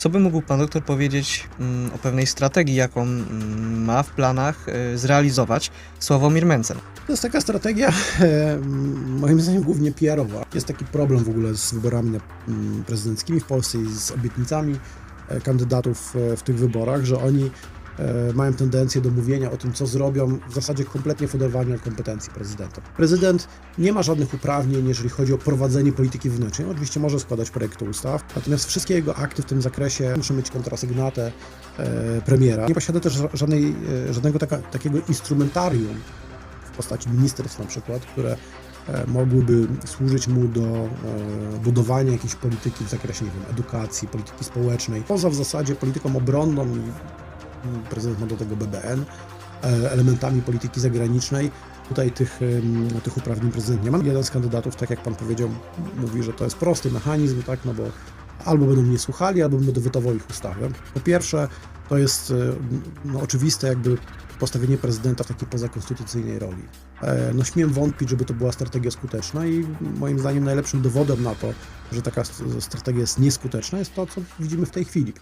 Co by mógł pan doktor powiedzieć mm, o pewnej strategii, jaką mm, ma w planach y, zrealizować Sławomir Mencen? To jest taka strategia, e, moim zdaniem, głównie PR-owa. Jest taki problem w ogóle z wyborami na- m, prezydenckimi w Polsce i z obietnicami e, kandydatów e, w tych wyborach, że oni e, mają tendencję do mówienia o tym, co zrobią, w zasadzie kompletnie w oderwaniu od kompetencji prezydenta. Prezydent nie ma żadnych uprawnień, jeżeli chodzi o prowadzenie polityki wewnętrznej. Oczywiście może składać projekty ustaw, natomiast wszystkie jego akty w tym zakresie muszą mieć kontrasygnatę e, premiera. Nie posiada też ża- żadnej, e, żadnego taka, takiego instrumentarium, w postaci ministerstw na przykład, które e, mogłyby służyć mu do e, budowania jakiejś polityki w zakresie, nie wiem, edukacji, polityki społecznej. Poza w zasadzie polityką obronną prezydent ma do tego BBN, e, elementami polityki zagranicznej. Tutaj tych, tych uprawnień prezydent nie ma. Jeden z kandydatów, tak jak pan powiedział, mówi, że to jest prosty mechanizm, tak, no bo albo będą mnie słuchali, albo będę wytował ich ustawę. Po pierwsze, to jest e, no, oczywiste jakby postawienie prezydenta w takiej pozakonstytucyjnej roli. E, No śmiem wątpić, żeby to była strategia skuteczna i moim zdaniem najlepszym dowodem na to, że taka strategia jest nieskuteczna jest to, co widzimy w tej chwili.